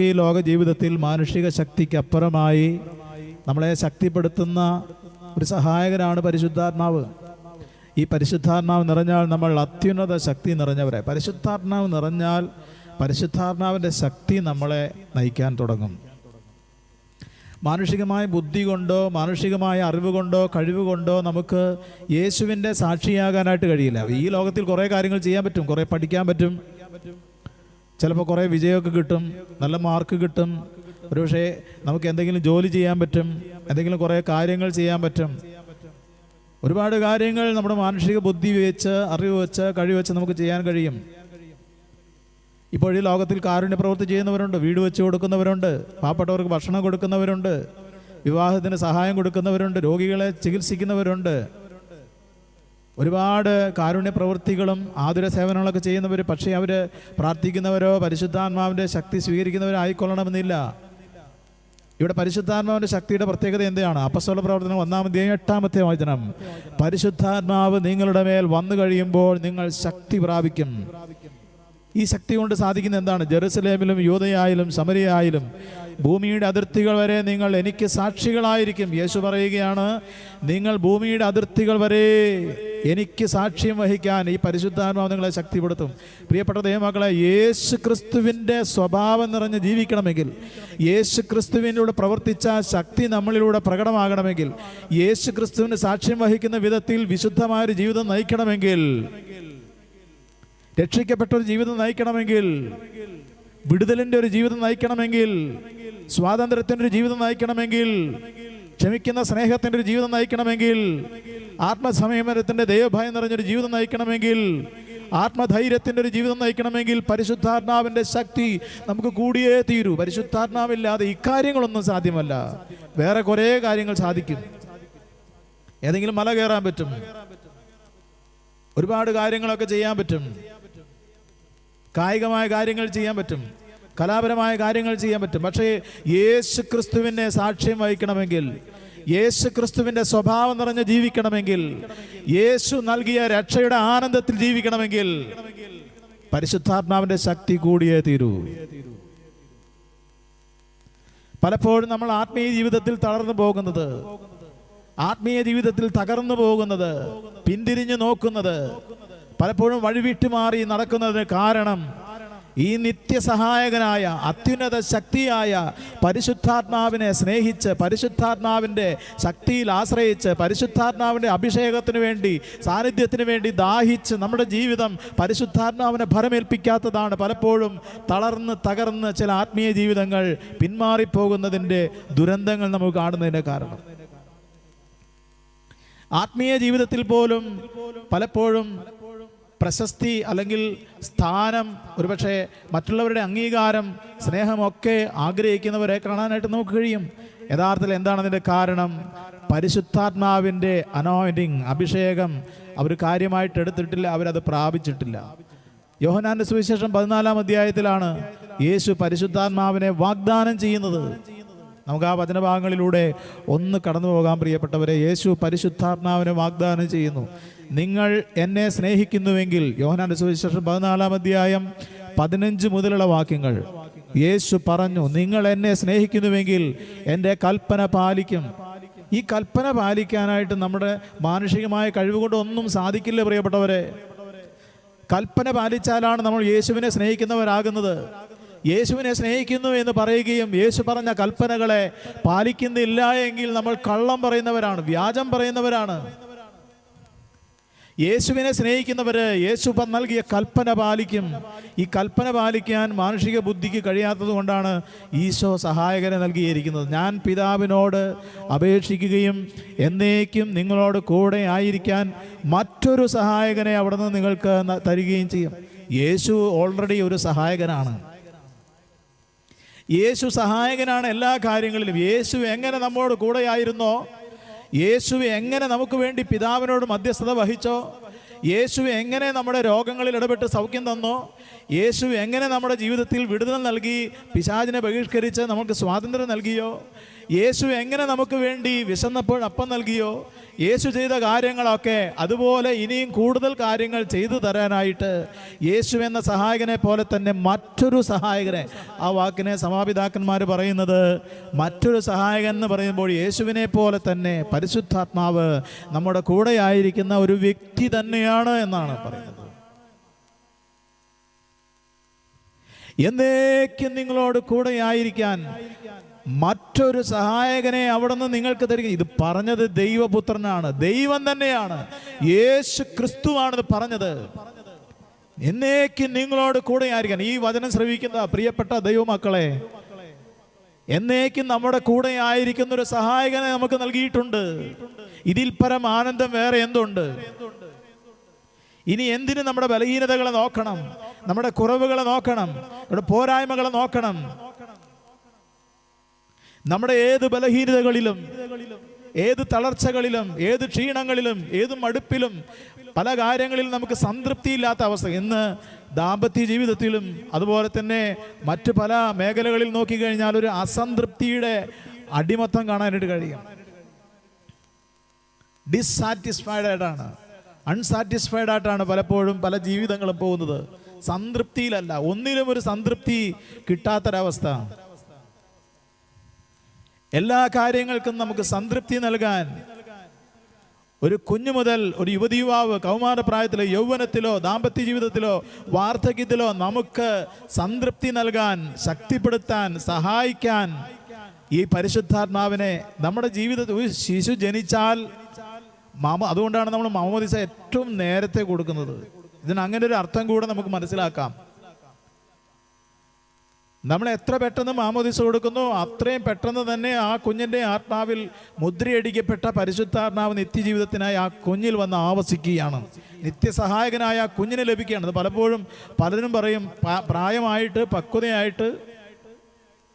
ഈ ലോക ജീവിതത്തിൽ മാനുഷിക ശക്തിക്കപ്പുറമായി നമ്മളെ ശക്തിപ്പെടുത്തുന്ന ഒരു സഹായകനാണ് പരിശുദ്ധാത്മാവ്. ഈ പരിശുദ്ധാത്മാവ് നിറഞ്ഞാൽ നമ്മൾ അത്യുന്നത ശക്തി നിറഞ്ഞവരെ പരിശുദ്ധാത്മാവ് നിറഞ്ഞാൽ പരിശുദ്ധാത്മാവിന്റെ ശക്തി നമ്മളെ നയിക്കാൻ തുടങ്ങും. മാനുഷികമായ ബുദ്ധി കൊണ്ടോ മാനുഷികമായ അറിവ് കൊണ്ടോ കഴിവ് കൊണ്ടോ നമുക്ക് യേശുവിന്റെ സാക്ഷിയാകാനായിട്ട് കഴിയില്ല. ഈ ലോകത്തിൽ കുറേ കാര്യങ്ങൾ ചെയ്യാൻ പറ്റും കുറേ പഠിക്കാൻ പറ്റും. ചിലപ്പോൾ കുറേ വിജയമൊക്കെ കിട്ടും നല്ല മാർക്ക് കിട്ടും. ഒരുപക്ഷെ നമുക്ക് എന്തെങ്കിലും ജോലി ചെയ്യാൻ പറ്റും എന്തെങ്കിലും കുറേ കാര്യങ്ങൾ ചെയ്യാൻ പറ്റും. ഒരുപാട് കാര്യങ്ങൾ നമ്മുടെ മാനുഷിക ബുദ്ധി വെച്ച് അറിവ് വെച്ച് കഴിവ് വെച്ച് നമുക്ക് ചെയ്യാൻ കഴിയും. ഇപ്പോൾ ഈ ലോകത്തിൽ കാരുണ്യ പ്രവൃത്തി ചെയ്യുന്നവരുണ്ട് വീട് വെച്ച് കൊടുക്കുന്നവരുണ്ട് പാവപ്പെട്ടവർക്ക് ഭക്ഷണം കൊടുക്കുന്നവരുണ്ട് വിവാഹത്തിന് സഹായം കൊടുക്കുന്നവരുണ്ട് രോഗികളെ ചികിത്സിക്കുന്നവരുണ്ട്. ഒരുപാട് കാരുണ്യ പ്രവൃത്തികളും ആതുര സേവനങ്ങളൊക്കെ ചെയ്യുന്നവർ പക്ഷേ അവർ പ്രാർത്ഥിക്കുന്നവരോ പരിശുദ്ധാത്മാവിന്റെ ശക്തി സ്വീകരിക്കുന്നവരോ ആയിക്കൊള്ളണമെന്നില്ല. ഇവിടെ പരിശുദ്ധാത്മാവിന്റെ ശക്തിയുടെ പ്രത്യേകത എന്താണ്? അപ്പസ്വല പ്രവർത്തനം ഒന്നാമതേ എട്ടാമത്തെ വചനം പരിശുദ്ധാത്മാവ് നിങ്ങളുടെ മേൽ വന്നു കഴിയുമ്പോൾ നിങ്ങൾ ശക്തി പ്രാപിക്കും. ഈ ശക്തി കൊണ്ട് സാധിക്കുന്ന എന്താണ്? ജെറുസലേമിലും യൂതയായാലും സമരിയായാലും ഭൂമിയുടെ അതിർത്തികൾ വരെ നിങ്ങൾ എനിക്ക് സാക്ഷികളായിരിക്കും. യേശു പറയുകയാണ് നിങ്ങൾ ഭൂമിയുടെ അതിർത്തികൾ വരെ എനിക്ക് സാക്ഷ്യം വഹിക്കാൻ ഈ പരിശുദ്ധാത്മാവ് നിങ്ങളെ ശക്തിപ്പെടുത്തും. പ്രിയപ്പെട്ട ദൈവമക്കളെ യേശു ക്രിസ്തുവിന്റെ സ്വഭാവം നിറഞ്ഞ് ജീവിക്കണമെങ്കിൽ യേശു ക്രിസ്തുവിനൂടെ പ്രവർത്തിച്ച ശക്തി നമ്മളിലൂടെ പ്രകടമാകണമെങ്കിൽ യേശു ക്രിസ്തുവിന് സാക്ഷ്യം വഹിക്കുന്ന വിധത്തിൽ വിശുദ്ധമായ ഒരു ജീവിതം നയിക്കണമെങ്കിൽ രക്ഷിക്കപ്പെട്ട ഒരു ജീവിതം നയിക്കണമെങ്കിൽ വിടുതലിന്റെ ഒരു ജീവിതം നയിക്കണമെങ്കിൽ സ്വാതന്ത്ര്യത്തിന്റെ ഒരു ജീവിതം നയിക്കണമെങ്കിൽ ക്ഷമിക്കുന്ന സ്നേഹത്തിന്റെ ഒരു ജീവിതം നയിക്കണമെങ്കിൽ ആത്മസംയമനത്തിന്റെ ദൈവഭയം നിറഞ്ഞൊരു ജീവിതം നയിക്കണമെങ്കിൽ ആത്മധൈര്യത്തിന്റെ ഒരു ജീവിതം നയിക്കണമെങ്കിൽ പരിശുദ്ധാത്മാവിന്റെ ശക്തി നമുക്ക് കൂടിയേ തീരൂ. പരിശുദ്ധാത്മാവില്ലാതെ ഇക്കാര്യങ്ങളൊന്നും സാധ്യമല്ല. വേറെ കുറേ കാര്യങ്ങൾ സാധിക്കും. ഏതെങ്കിലും മല കയറാൻ പറ്റും. ഒരുപാട് കാര്യങ്ങളൊക്കെ ചെയ്യാൻ പറ്റും. കായികമായ കാര്യങ്ങൾ ചെയ്യാൻ പറ്റും. കലാപരമായ കാര്യങ്ങൾ ചെയ്യാൻ പറ്റും. പക്ഷേ യേശു ക്രിസ്തുവിനെ സാക്ഷ്യം വഹിക്കണമെങ്കിൽ യേശു ക്രിസ്തുവിന്റെ സ്വഭാവം നിറഞ്ഞ് ജീവിക്കണമെങ്കിൽ യേശു നൽകിയ രക്ഷയുടെ ആനന്ദത്തിൽ ജീവിക്കണമെങ്കിൽ പരിശുദ്ധാത്മാവിന്റെ ശക്തി കൂടിയേ തീരൂ. പലപ്പോഴും നമ്മൾ ആത്മീയ ജീവിതത്തിൽ തളർന്നു പോകുന്നത് ആത്മീയ ജീവിതത്തിൽ തകർന്നു പോകുന്നത് പിന്തിരിഞ്ഞു നോക്കുന്നത് പലപ്പോഴും വഴിവിട്ടു മാറി നടക്കുന്നതിന് കാരണം ഈ നിത്യസഹായകനായ അത്യുന്നത ശക്തിയായ പരിശുദ്ധാത്മാവിനെ സ്നേഹിച്ച് പരിശുദ്ധാത്മാവിന്റെ ശക്തിയിൽ ആശ്രയിച്ച് പരിശുദ്ധാത്മാവിന്റെ അഭിഷേകത്തിന് വേണ്ടി സാന്നിധ്യത്തിന് വേണ്ടി ദാഹിച്ച് നമ്മുടെ ജീവിതം പരിശുദ്ധാത്മാവിനെ ഫലമേൽപ്പിക്കാത്തതാണ് പലപ്പോഴും തളർന്ന് തകർന്ന് ചില ആത്മീയ ജീവിതങ്ങൾ പിന്മാറിപ്പോകുന്നതിന്റെ ദുരന്തങ്ങൾ നമുക്ക് കാണുന്നതിന്റെ കാരണം. ആത്മീയ ജീവിതത്തിൽ പോലും പലപ്പോഴും പ്രശസ്തി അല്ലെങ്കിൽ സ്ഥാനം ഒരുപക്ഷെ മറ്റുള്ളവരുടെ അംഗീകാരം സ്നേഹമൊക്കെ ആഗ്രഹിക്കുന്നവരെ കാണാനായിട്ട് നമുക്ക് കഴിയും. യഥാർത്ഥത്തിൽ എന്താണ് അതിന്റെ കാരണം? പരിശുദ്ധാത്മാവിന്റെ അനോയിന്റിങ് അഭിഷേകം. അവർ കാര്യമായിട്ട് എടുത്തിട്ടില്ല അവരത് പ്രാപിച്ചിട്ടില്ല. യോഹനാന്റെ സുവിശേഷം പതിനാലാം അധ്യായത്തിലാണ് യേശു പരിശുദ്ധാത്മാവിനെ വാഗ്ദാനം ചെയ്യുന്നത്. നമുക്ക് ആ വചനഭാഗങ്ങളിലൂടെ ഒന്ന് കടന്നു പോകാൻ പ്രിയപ്പെട്ടവരെ യേശു പരിശുദ്ധാത്മാവിനെ വാഗ്ദാനം ചെയ്യുന്നു. നിങ്ങൾ എന്നെ സ്നേഹിക്കുന്നുവെങ്കിൽ യോഹനാന്റെ സുവിശേഷം പതിനാലാം അധ്യായം പതിനഞ്ച് മുതലുള്ള വാക്യങ്ങൾ. യേശു പറഞ്ഞു നിങ്ങൾ എന്നെ സ്നേഹിക്കുന്നുവെങ്കിൽ എന്റെ കൽപ്പന പാലിക്കും. ഈ കൽപ്പന പാലിക്കാനായിട്ട് നമ്മുടെ മാനുഷികമായ കഴിവുകൊണ്ട് ഒന്നും സാധിക്കില്ല പ്രിയപ്പെട്ടവരെ. കൽപ്പന പാലിച്ചാലാണ് നമ്മൾ യേശുവിനെ സ്നേഹിക്കുന്നവരാകുന്നത്. യേശുവിനെ സ്നേഹിക്കുന്നു എന്ന് പറയുകയും യേശു പറഞ്ഞ കൽപ്പനകളെ പാലിക്കുന്നില്ല എങ്കിൽ നമ്മൾ കള്ളം പറയുന്നവരാണ് വ്യാജം പറയുന്നവരാണ്. യേശുവിനെ സ്നേഹിക്കുന്നവര് യേശു നൽകിയ കൽപ്പന പാലിക്കും. ഈ കൽപ്പന പാലിക്കാൻ മാനുഷിക ബുദ്ധിക്ക് കഴിയാത്തത് കൊണ്ടാണ് ഈശോ സഹായകനെ നൽകിയിരിക്കുന്നത്. ഞാൻ പിതാവിനോട് അപേക്ഷിക്കുകയും എന്നേക്കും നിങ്ങളോട് കൂടെ ആയിരിക്കാൻ മറ്റൊരു സഹായകനെ അവിടെ നിന്ന് നിങ്ങൾക്ക് തരികയും ചെയ്യും. യേശു ഓൾറെഡി ഒരു സഹായകനാണ്. യേശു സഹായകനാണ് എല്ലാ കാര്യങ്ങളിലും. യേശു എങ്ങനെ നമ്മോട് കൂടെയായിരുന്നോ യേശു എങ്ങനെ നമുക്ക് വേണ്ടി പിതാവിനോട് മധ്യസ്ഥത വഹിച്ചോ? യേശു എങ്ങനെ നമ്മുടെ രോഗങ്ങളിൽ ഇടപെട്ട് സൗഖ്യം തന്നോ? യേശു എങ്ങനെ നമ്മുടെ ജീവിതത്തിൽ വിടുതൽ നൽകി പിശാചിനെ ബഹിഷ്കരിച്ച് നമുക്ക് സ്വാതന്ത്ര്യം നൽകിയോ? യേശു എങ്ങനെ നമുക്ക് വേണ്ടി വിശന്നപ്പോൾ അപ്പം നൽകിയോ? യേശു ചെയ്ത കാര്യങ്ങളൊക്കെ അതുപോലെ ഇനിയും കൂടുതൽ കാര്യങ്ങൾ ചെയ്തു തരാനായിട്ട് യേശു എന്ന സഹായകനെ പോലെ തന്നെ മറ്റൊരു സഹായകനെ. ആ വാക്കിനെ സമാപിതാക്കന്മാർ പറയുന്നത് മറ്റൊരു സഹായകൻ എന്ന് പറയുമ്പോൾ യേശുവിനെ പോലെ തന്നെ പരിശുദ്ധാത്മാവ് നമ്മുടെ കൂടെയായിരിക്കുന്ന ഒരു വ്യക്തി തന്നെയാണ് എന്നാണ് പറയുന്നത്. എന്നേക്കും നിങ്ങളോട് കൂടെയായിരിക്കാൻ മറ്റൊരു സഹായകനെ അവിടെ നിന്ന് നിങ്ങൾക്ക് തരിക. ഇത് പറഞ്ഞത് ദൈവപുത്രനാണ്. ദൈവം തന്നെയാണ്. യേശു ക്രിസ്തുവാണിത് പറഞ്ഞത്. എന്നേക്കും നിങ്ങളോട് കൂടെ ആയിരിക്കാൻ ഈ വചനം ശ്രവിക്കുന്ന പ്രിയപ്പെട്ട ദൈവമക്കളെ എന്നേക്കും നമ്മുടെ കൂടെ ആയിരിക്കുന്ന ഒരു സഹായകനെ നമുക്ക് നൽകിയിട്ടുണ്ട്. ഇതിൽ പരം ആനന്ദം വേറെ എന്തുണ്ട്? ഇനി എന്തിനു നമ്മുടെ ബലഹീനതകളെ നോക്കണം? നമ്മുടെ കുറവുകളെ നോക്കണം? നമ്മുടെ പോരായ്മകളെ നോക്കണം? നമ്മുടെ ഏത് ബലഹീനതകളിലും ഏത് തളർച്ചകളിലും ഏത് ക്ഷീണങ്ങളിലും ഏത് മടുപ്പിലും പല കാര്യങ്ങളിലും നമുക്ക് സംതൃപ്തിയില്ലാത്ത അവസ്ഥ. ഇന്ന് ദാമ്പത്യ ജീവിതത്തിലും അതുപോലെ തന്നെ മറ്റു പല മേഖലകളിൽ നോക്കിക്കഴിഞ്ഞാൽ ഒരു അസംതൃപ്തിയുടെ അടിമത്തം കാണാനായിട്ട് കഴിയും. ഡിസാറ്റിസ്ഫൈഡ് ആയിട്ടാണ്. അൺസാറ്റിസ്ഫൈഡ് ആയിട്ടാണ് പലപ്പോഴും പല ജീവിതങ്ങളും പോകുന്നത്. സംതൃപ്തിയിലല്ല. ഒന്നിലും ഒരു സംതൃപ്തി കിട്ടാത്തൊരവസ്ഥ. എല്ലാ കാര്യങ്ങൾക്കും നമുക്ക് സംതൃപ്തി നൽകാൻ ഒരു കുഞ്ഞു മുതൽ ഒരു യുവതി യുവാവ് കൗമാരപ്രായത്തിലോ യൗവനത്തിലോ ദാമ്പത്യ ജീവിതത്തിലോ വാർദ്ധക്യത്തിലോ നമുക്ക് സംതൃപ്തി നൽകാൻ ശക്തിപ്പെടുത്താൻ സഹായിക്കാൻ ഈ പരിശുദ്ധാത്മാവിനെ നമ്മുടെ ജീവിതത്തിൽ ഒരു ശിശു ജനിച്ചാൽ മാമ അതുകൊണ്ടാണ് നമ്മൾ മാമോദിസ ഏറ്റവും നേരത്തെ കൊടുക്കുന്നത്. ഇതിന് അങ്ങനെ ഒരു അർത്ഥം കൂടെ നമുക്ക് മനസ്സിലാക്കാം. നമ്മൾ എത്ര പെട്ടെന്ന് മാമോദിസ കൊടുക്കുന്നു അത്രയും പെട്ടെന്ന് തന്നെ ആ കുഞ്ഞിന്റെ ആത്മാവിൽ മുദ്രയടിക്കപ്പെട്ട പരിശുദ്ധാത്മാവ് നിത്യജീവിതത്തിനായി ആ കുഞ്ഞിൽ വന്ന് ആവസിക്കുകയാണ്. നിത്യസഹായകനായ ആ കുഞ്ഞിനെ ലഭിക്കുകയാണ്. അത് പലപ്പോഴും പലരും പറയും പ്രായമായിട്ട് പക്വതയായിട്ട്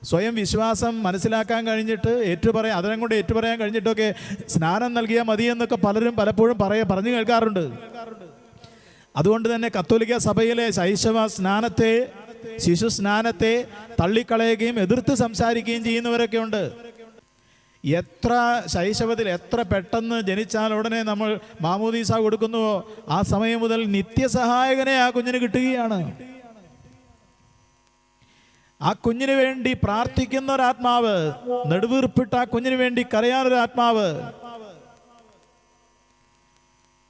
സ്വയം വിശ്വാസം മനസ്സിലാക്കാൻ കഴിഞ്ഞിട്ട് ഏറ്റുപറയാൻ അതിനെ കൊണ്ട് ഏറ്റുപറയാൻ കഴിഞ്ഞിട്ടൊക്കെ സ്നാനം നൽകിയാൽ മതിയെന്നൊക്കെ പലരും പലപ്പോഴും പറയ പറഞ്ഞു കേൾക്കാറുണ്ട്. അതുകൊണ്ട് തന്നെ കത്തോലിക്ക സഭയിലെ ശൈശവ സ്നാനത്തെ ശിശു സ്നാനത്തെ തള്ളിക്കളയുകയും എതിർത്ത് സംസാരിക്കുകയും ചെയ്യുന്നവരൊക്കെ ഉണ്ട് എത്ര ശൈശവത്തിൽ എത്ര പെട്ടെന്ന് ജനിച്ചാൽ ഉടനെ നമ്മൾ മാമോദീസ കൊടുക്കുന്നുവോ? ആ സമയം മുതൽ നിത്യസഹായകനെ ആ കുഞ്ഞിന് കിട്ടുകയാണ്. ആ കുഞ്ഞിന് വേണ്ടി പ്രാർത്ഥിക്കുന്ന ഒരാത്മാവ് നെടുവീർപ്പിട്ട് ആ കുഞ്ഞിന് വേണ്ടി കരയാനൊരു ആത്മാവ്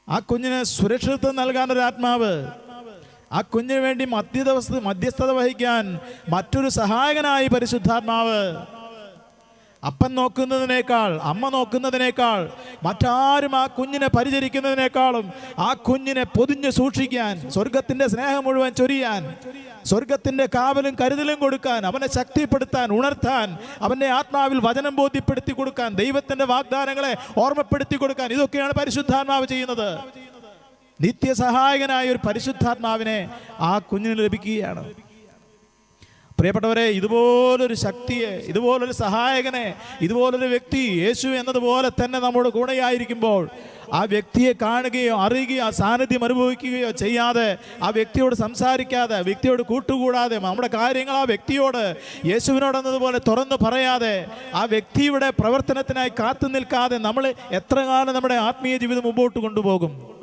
ആ കുഞ്ഞിന് സുരക്ഷിതത്വം നൽകാൻ ഒരു ആത്മാവ് ആ കുഞ്ഞിന് വേണ്ടി മധ്യദിവസ മധ്യസ്ഥത വഹിക്കാൻ മറ്റൊരു സഹായകനായി പരിശുദ്ധാത്മാവ്. അപ്പൻ നോക്കുന്നതിനേക്കാൾ അമ്മ നോക്കുന്നതിനേക്കാൾ മറ്റാരും ആ കുഞ്ഞിനെ പരിചരിക്കുന്നതിനേക്കാളും ആ കുഞ്ഞിനെ പൊതിഞ്ഞ് സൂക്ഷിക്കാൻ സ്വർഗത്തിന്റെ സ്നേഹം മുഴുവൻ ചൊരിയാൻ സ്വർഗത്തിന്റെ കാവലും കരുതലും കൊടുക്കാൻ അവനെ ശക്തിപ്പെടുത്താൻ ഉണർത്താൻ അവന്റെ ആത്മാവിൽ വചനം ബോധ്യപ്പെടുത്തി കൊടുക്കാൻ ദൈവത്തിന്റെ വാഗ്ദാനങ്ങളെ ഓർമ്മപ്പെടുത്തി കൊടുക്കാൻ ഇതൊക്കെയാണ് പരിശുദ്ധാത്മാവ് ചെയ്യുന്നത്. നിത്യസഹായകനായ ഒരു പരിശുദ്ധാത്മാവിനെ ആ കുഞ്ഞിന് ലഭിക്കുകയാണ്. പ്രിയപ്പെട്ടവരെ ഇതുപോലൊരു ശക്തിയെ ഇതുപോലൊരു സഹായകനെ ഇതുപോലൊരു വ്യക്തി യേശു എന്നതുപോലെ തന്നെ നമ്മുടെ കൂടെയായിരിക്കുമ്പോൾ ആ വ്യക്തിയെ കാണുകയോ അറിയുകയോ സാന്നിധ്യം അനുഭവിക്കുകയോ ചെയ്യാതെ ആ വ്യക്തിയോട് സംസാരിക്കാതെ വ്യക്തിയോട് കൂട്ടുകൂടാതെ നമ്മുടെ കാര്യങ്ങൾ ആ വ്യക്തിയോട് യേശുവിനോട് എന്നതുപോലെ തുറന്നു പറയാതെ ആ വ്യക്തിയുടെ പ്രവർത്തനത്തിനായി കാത്തു നിൽക്കാതെ നമ്മൾ എത്ര കാലം നമ്മുടെ ആത്മീയ ജീവിതം മുമ്പോട്ട് കൊണ്ടുപോകും?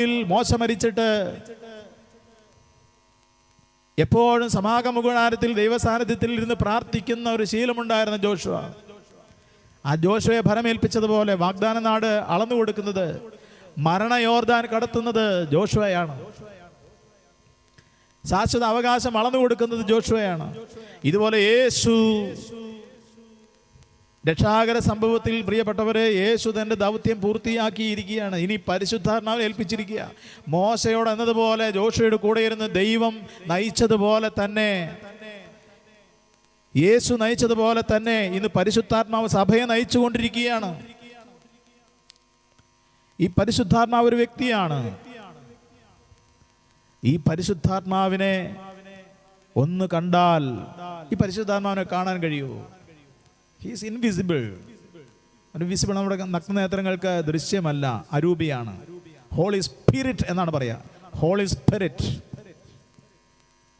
മോശ മരിച്ചിട്ട് എപ്പോഴും സമാഗമ ഗുണാരത്തിൽ ദൈവസാന്നിധ്യത്തിൽ ഇരുന്ന് പ്രാർത്ഥിക്കുന്ന ഒരു ശീലമുണ്ടായിരുന്ന ജോഷുവ. ആ ജോഷുവെ ഭരമേൽപ്പിച്ചതുപോലെ വാഗ്ദാന നാട് അളന്നു കൊടുക്കുന്നത് മരണയോർദാൻ കടത്തുന്നത് ജോഷുവയാണ്. ശാശ്വത അവകാശം അളന്നു കൊടുക്കുന്നത് ജോഷുവയാണ്. ഇതുപോലെ യേശു രക്ഷാകര സംഭവത്തിൽ പ്രിയപ്പെട്ടവരെ യേശു തന്റെ ദൗത്യം പൂർത്തിയാക്കിയിരിക്കുകയാണ്. ഇനി പരിശുദ്ധാത്മാവിനെ ഏൽപ്പിച്ചിരിക്കുക. മോശയോട് എന്നതുപോലെ ജോഷയുടെ കൂടെ ഇരുന്ന് ദൈവം നയിച്ചതുപോലെ തന്നെ യേശു നയിച്ചതുപോലെ തന്നെ ഇന്ന് പരിശുദ്ധാത്മാവ് സഭയെ നയിച്ചുകൊണ്ടിരിക്കുകയാണ്. ഈ പരിശുദ്ധാത്മാവ് ഒരു വ്യക്തിയാണ്. ഈ പരിശുദ്ധാത്മാവിനെ ഒന്ന് കണ്ടാൽ ഈ പരിശുദ്ധാത്മാവിനെ കാണാൻ കഴിയുമോ? ഹീസ് ഇൻവിസിബിൾ വിസിബിൾ നമ്മുടെ നഗ്നനേത്രങ്ങൾക്ക് ദൃശ്യമല്ല അരൂപിയാണ്. ഹോളി സ്പിരിറ്റ് എന്നാണ് പറയുക ഹോളി സ്പിരിറ്റ്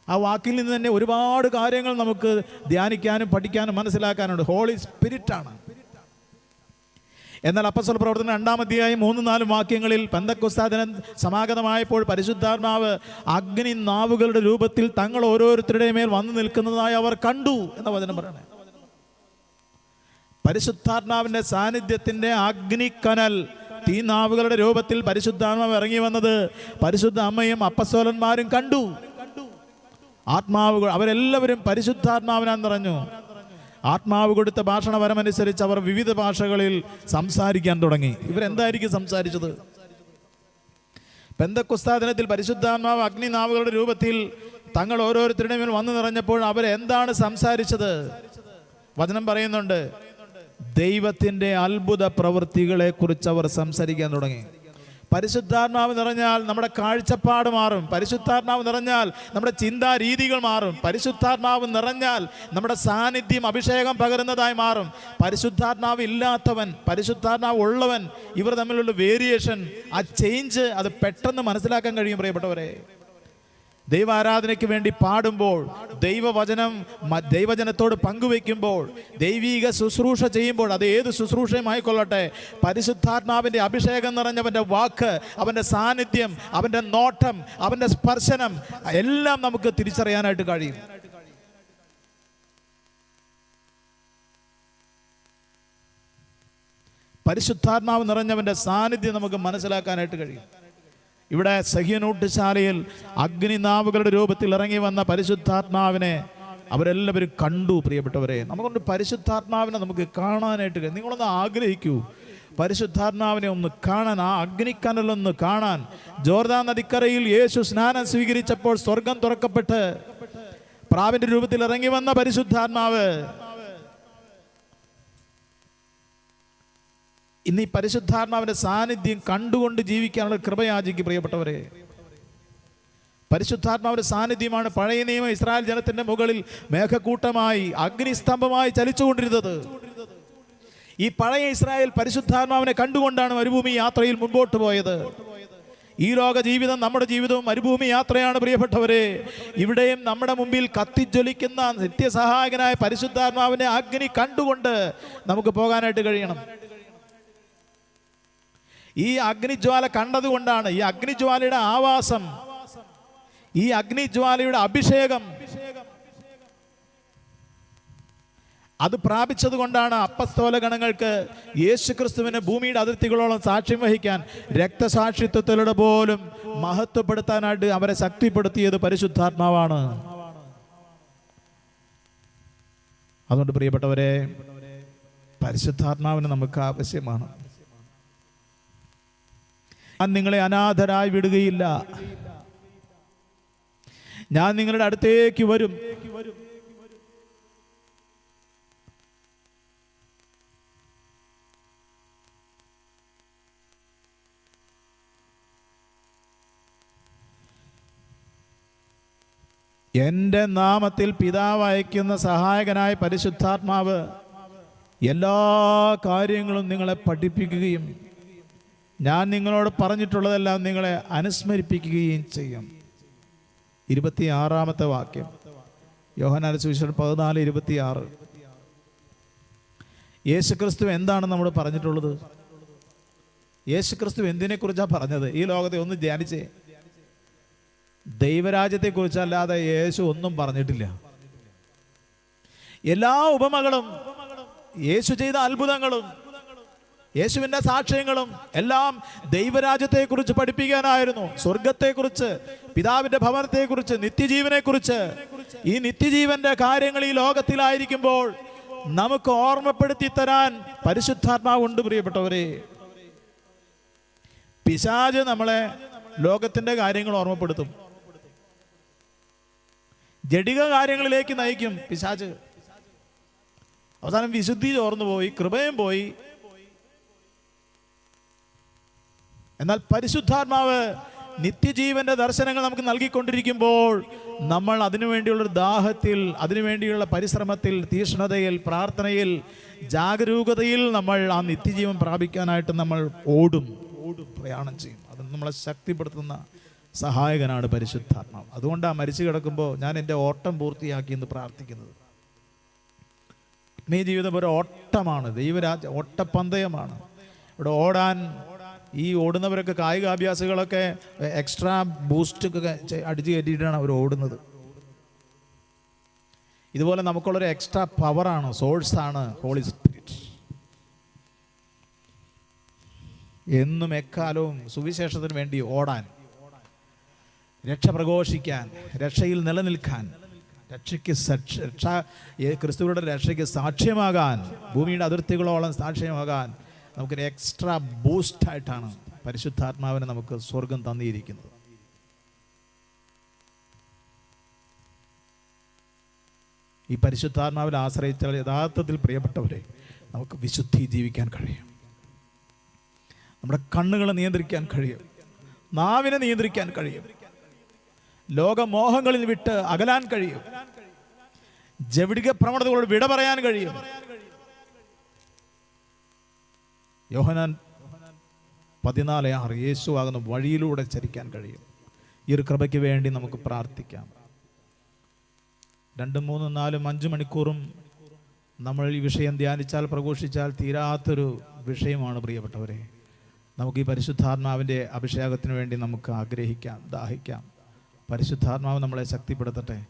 ആ വാക്കിൽ നിന്ന് തന്നെ ഒരുപാട് കാര്യങ്ങൾ നമുക്ക് ധ്യാനിക്കാനും പഠിക്കാനും മനസ്സിലാക്കാനുണ്ട്. ഹോളി സ്പിരിറ്റാണ് എന്നാൽ അപ്പസ്വല പ്രവർത്തനം രണ്ടാം മൂന്ന് നാലും വാക്യങ്ങളിൽ പന്തക്കുസ്താദനം സമാഗതമായപ്പോൾ പരിശുദ്ധാത്മാവ് അഗ്നി നാവുകളുടെ രൂപത്തിൽ തങ്ങൾ ഓരോരുത്തരുടെ മേൽ വന്നു നിൽക്കുന്നതായി അവർ കണ്ടു എന്ന വചനം പറയണേ. പരിശുദ്ധാത്മാവിന്റെ സാന്നിധ്യത്തിന്റെ അഗ്നിക്കനൽ തീനാവുകളുടെ രൂപത്തിൽ പരിശുദ്ധാത്മാവ് ഇറങ്ങി വന്നത് പരിശുദ്ധ അമ്മയും അപ്പസോലന്മാരും കണ്ടു. ആത്മാവുകൾ അവരെല്ലാവരും പരിശുദ്ധാത്മാവിനാൻ നിറഞ്ഞു. ആത്മാവ് കൊടുത്ത ഭാഷണപരമനുസരിച്ച് അവർ വിവിധ ഭാഷകളിൽ സംസാരിക്കാൻ തുടങ്ങി. ഇവരെന്തായിരിക്കും സംസാരിച്ചത്? പെന്തക്കുസ്താദനത്തിൽ പരിശുദ്ധാത്മാവ് അഗ്നിനാവുകളുടെ രൂപത്തിൽ തങ്ങൾ ഓരോരുത്തരുടെയും വന്നു നിറഞ്ഞപ്പോൾ അവരെന്താണ് സംസാരിച്ചത്? വചനം പറയുന്നുണ്ട്. ദൈവത്തിന്റെ അത്ഭുത പ്രവൃത്തികളെക്കുറിച്ച് അവർ സംസാരിക്കാൻ തുടങ്ങി. പരിശുദ്ധാത്മാവ് നിറഞ്ഞാൽ നമ്മുടെ കാഴ്ചപ്പാട് മാറും. പരിശുദ്ധാത്മാവ് നിറഞ്ഞാൽ നമ്മുടെ ചിന്താ രീതികൾ മാറും. പരിശുദ്ധാത്മാവ് നിറഞ്ഞാൽ നമ്മുടെ സാന്നിധ്യം അഭിഷേകം പകരുന്നതായി മാറും. പരിശുദ്ധാത്മാവ് ഇല്ലാത്തവൻ പരിശുദ്ധാത്മാവ് ഉള്ളവൻ ഇവർ തമ്മിലുള്ള വേരിയേഷൻ ആ ചേഞ്ച് അത് പെട്ടെന്ന് മനസ്സിലാക്കാൻ കഴിയും പ്രിയപ്പെട്ടവരെ. ദൈവാരാധനയ്ക്ക് വേണ്ടി പാടുമ്പോൾ ദൈവവചനം ദൈവജനത്തോട് പങ്കുവെക്കുമ്പോൾ ദൈവീക ശുശ്രൂഷ ചെയ്യുമ്പോൾ അത് ഏത് ശുശ്രൂഷയുമായിക്കൊള്ളട്ടെ? പരിശുദ്ധാത്മാവിന്റെ അഭിഷേകം നിറഞ്ഞവന്റെ വാക്ക് അവന്റെ സാന്നിധ്യം അവന്റെ നോട്ടം അവന്റെ സ്പർശനം എല്ലാം നമുക്ക് തിരിച്ചറിയാനായിട്ട് കഴിയും. പരിശുദ്ധാത്മാവ് നിറഞ്ഞവന്റെ സാന്നിധ്യം നമുക്ക് മനസ്സിലാക്കാനായിട്ട് കഴിയും. ഇവിടെ സഹ്യനൂട്ടുശാലയിൽ അഗ്നിനാവുകളുടെ രൂപത്തിൽ ഇറങ്ങി വന്ന പരിശുദ്ധാത്മാവിനെ അവരെല്ലാവരും കണ്ടു പ്രിയപ്പെട്ടവരെ. നമുക്കൊണ്ട് പരിശുദ്ധാത്മാവിനെ നമുക്ക് കാണാനായിട്ട് നിങ്ങളൊന്ന് ആഗ്രഹിക്കൂ. പരിശുദ്ധാത്മാവിനെ ഒന്ന് കാണാൻ ആ അഗ്നിക്കനലൊന്ന് കാണാൻ. ജോർദാൻ നദിക്കരയിൽ യേശു സ്നാനം സ്വീകരിച്ചപ്പോൾ സ്വർഗം തുറക്കപ്പെട്ട് പ്രാവിന്റെ രൂപത്തിൽ ഇറങ്ങി വന്ന പരിശുദ്ധാത്മാവ് ഇന്ന് ഈ പരിശുദ്ധാത്മാവിന്റെ സാന്നിധ്യം കണ്ടുകൊണ്ട് ജീവിക്കാനുള്ള കൃപയാചിക്ക് പ്രിയപ്പെട്ടവരെ. പരിശുദ്ധാത്മാവിന്റെ സാന്നിധ്യമാണ് പഴയ നിയമ ഇസ്രായേൽ ജനത്തിന്റെ മുകളിൽ മേഘക്കൂട്ടമായി അഗ്നിസ്തംഭമായി ചലിച്ചുകൊണ്ടിരുന്നത്. ഈ പഴയ ഇസ്രായേൽ പരിശുദ്ധാത്മാവിനെ കണ്ടുകൊണ്ടാണ് മരുഭൂമി യാത്രയിൽ മുൻപോട്ട് പോയത്. ഈ ലോക ജീവിതം നമ്മുടെ ജീവിതവും മരുഭൂമി യാത്രയാണ് പ്രിയപ്പെട്ടവരെ. ഇവിടെയും നമ്മുടെ മുമ്പിൽ കത്തിജ്വലിക്കുന്ന നിത്യസഹായകനായ പരിശുദ്ധാത്മാവിനെ അഗ്നി കണ്ടുകൊണ്ട് നമുക്ക് പോകാനായിട്ട് കഴിയണം. ഈ അഗ്നിജ്വാല കണ്ടതുകൊണ്ടാണ് ഈ അഗ്നിജ്വാലയുടെ ആവാസം ഈ അഗ്നിജ്വാലയുടെ അഭിഷേകം. അത് പ്രാപിച്ചത് കൊണ്ടാണ് അപ്പസ്തോല ഗണങ്ങൾക്ക് യേശുക്രിസ്തുവിനെ ഭൂമിയുടെ അതിർത്തികളോളം സാക്ഷ്യം വഹിക്കാൻ രക്തസാക്ഷിത്വത്തിലൂടെ പോലും മഹത്വപ്പെടുത്താനായിട്ട് അവരെ ശക്തിപ്പെടുത്തിയത് പരിശുദ്ധാത്മാവാണ്. അതുകൊണ്ട് പ്രിയപ്പെട്ടവരെ പരിശുദ്ധാത്മാവിന് നമുക്ക് ആവശ്യമാണ്. ഞാൻ നിങ്ങളെ അനാഥരായി വിടുകയില്ല. ഞാൻ നിങ്ങളുടെ അടുത്തേക്ക് വരും. എന്റെ നാമത്തിൽ പിതാവ് അയക്കുന്ന സഹായകനായ പരിശുദ്ധാത്മാവ് എല്ലാ കാര്യങ്ങളും നിങ്ങളെ പഠിപ്പിക്കുകയും ഞാൻ നിങ്ങളോട് പറഞ്ഞിട്ടുള്ളതെല്ലാം നിങ്ങളെ അനുസ്മരിപ്പിക്കുകയും ചെയ്യും. ഇരുപത്തിയാറാമത്തെ വാക്യം. യോഹനാന സുവിശേഷം പതിനാല് ഇരുപത്തിയാറ്. യേശുക്രിസ്തു എന്താണ് നമ്മൾ പറഞ്ഞിട്ടുള്ളത്? യേശുക്രിസ്തു എന്തിനെക്കുറിച്ചാണ് പറഞ്ഞത്? ഈ ലോകത്തെ ഒന്ന് ധ്യാനിച്ചേ. ദൈവരാജ്യത്തെക്കുറിച്ചല്ലാതെ യേശു ഒന്നും പറഞ്ഞിട്ടില്ല. എല്ലാ ഉപമകളും യേശു ചെയ്ത അത്ഭുതങ്ങളും യേശുവിന്റെ സാക്ഷ്യങ്ങളും എല്ലാം ദൈവരാജ്യത്തെക്കുറിച്ച് പഠിപ്പിക്കാനായിരുന്നു. സ്വർഗത്തെക്കുറിച്ച് പിതാവിന്റെ ഭവനത്തെക്കുറിച്ച് നിത്യജീവനെക്കുറിച്ച്. ഈ നിത്യജീവന്റെ കാര്യങ്ങൾ ഈ ലോകത്തിലായിരിക്കുമ്പോൾ നമുക്ക് ഓർമ്മപ്പെടുത്തി തരാൻ പരിശുദ്ധാത്മാവുണ്ട് പ്രിയപ്പെട്ടവരെ. പിശാജ് നമ്മളെ ലോകത്തിന്റെ കാര്യങ്ങൾ ഓർമ്മപ്പെടുത്തും. ജഡിക കാര്യങ്ങളിലേക്ക് നയിക്കും പിശാജ്. അവസാനം വിശുദ്ധി ചോർന്നു പോയി കൃപയും പോയി. എന്നാൽ പരിശുദ്ധാത്മാവ് നിത്യജീവന്റെ ദർശനങ്ങൾ നമുക്ക് നൽകിക്കൊണ്ടിരിക്കുമ്പോൾ നമ്മൾ അതിനുവേണ്ടിയുള്ളൊരു ദാഹത്തിൽ അതിനുവേണ്ടിയുള്ള പരിശ്രമത്തിൽ തീഷ്ണതയിൽ പ്രാർത്ഥനയിൽ ജാഗരൂകതയിൽ നമ്മൾ ആ നിത്യജീവൻ പ്രാപിക്കാനായിട്ട് നമ്മൾ ഓടും ഓടും പ്രയാണം ചെയ്യും. അത് നമ്മളെ ശക്തിപ്പെടുത്തുന്ന സഹായകനാണ് പരിശുദ്ധാത്മാവ്. അതുകൊണ്ടാണ് മരിച്ചു കിടക്കുമ്പോൾ ഞാൻ എന്റെ ഓട്ടം പൂർത്തിയാക്കി എന്ന് പ്രാർത്ഥിക്കുന്നത്. ആത്മീയ ജീവിതം ഒരു ഓട്ടമാണ് ദൈവരാജ ഓട്ടപ്പന്തയമാണ്. ഇവിടെ ഓടാൻ ഈ ഓടുന്നവരൊക്കെ കായികാഭ്യാസികളൊക്കെ എക്സ്ട്രാ ബൂസ്റ്റ് ഒക്കെ അടിച്ചു കയറ്റിയിട്ടാണ് അവർ ഓടുന്നത്. ഇതുപോലെ നമുക്കുള്ളൊരു എക്സ്ട്രാ പവറാണ് സോഴ്സാണ് ഹോളി സ്പിരിറ്റ് എന്നും എക്കാലവും സുവിശേഷത്തിന് വേണ്ടി ഓടാൻ രക്ഷ പ്രഘോഷിക്കാൻ രക്ഷയിൽ നിലനിൽക്കാൻ രക്ഷയ്ക്ക് രക്ഷ ക്രിസ്തുവരുടെ രക്ഷയ്ക്ക് സാക്ഷ്യമാകാൻ ഭൂമിയുടെ അതിർത്തികളോളം സാക്ഷ്യമാകാൻ നമുക്കൊരു എക്സ്ട്രാ ബൂസ്റ്റായിട്ടാണ് പരിശുദ്ധാത്മാവിനെ നമുക്ക് സ്വർഗം തന്നിയിരിക്കുന്നത് ഈ പരിശുദ്ധാത്മാവിൽ ആശ്രയിച്ചാൽ യഥാർത്ഥത്തിൽ പ്രിയപ്പെട്ടവരെ നമുക്ക് വിശുദ്ധി ജീവിക്കാൻ കഴിയും. നമ്മുടെ കണ്ണുകളെ നിയന്ത്രിക്കാൻ കഴിയും. നാവിനെ നിയന്ത്രിക്കാൻ കഴിയും. ലോകമോഹങ്ങളിൽ വിട്ട് അകലാൻ കഴിയും. ജവിടിക പ്രവണതകളോട് വിട പറയാൻ കഴിയും. യോഹനാൻ പതിനാല് ആറ് യേശു ആകുന്ന വഴിയിലൂടെ ചരിക്കാൻ കഴിയും. ഈ ഒരു കൃപയ്ക്ക് വേണ്ടി നമുക്ക് പ്രാർത്ഥിക്കാം. രണ്ടും മൂന്നും നാലും അഞ്ച് മണിക്കൂറും നമ്മൾ ഈ വിഷയം ധ്യാനിച്ചാൽ പ്രഘോഷിച്ചാൽ തീരാത്തൊരു വിഷയമാണ് പ്രിയപ്പെട്ടവരെ. നമുക്ക് ഈ പരിശുദ്ധാത്മാവിന്റെ അഭിഷേകത്തിന് വേണ്ടി നമുക്ക് ആഗ്രഹിക്കാം ദാഹിക്കാം. പരിശുദ്ധാത്മാവ് നമ്മളെ ശക്തിപ്പെടുത്തട്ടെ.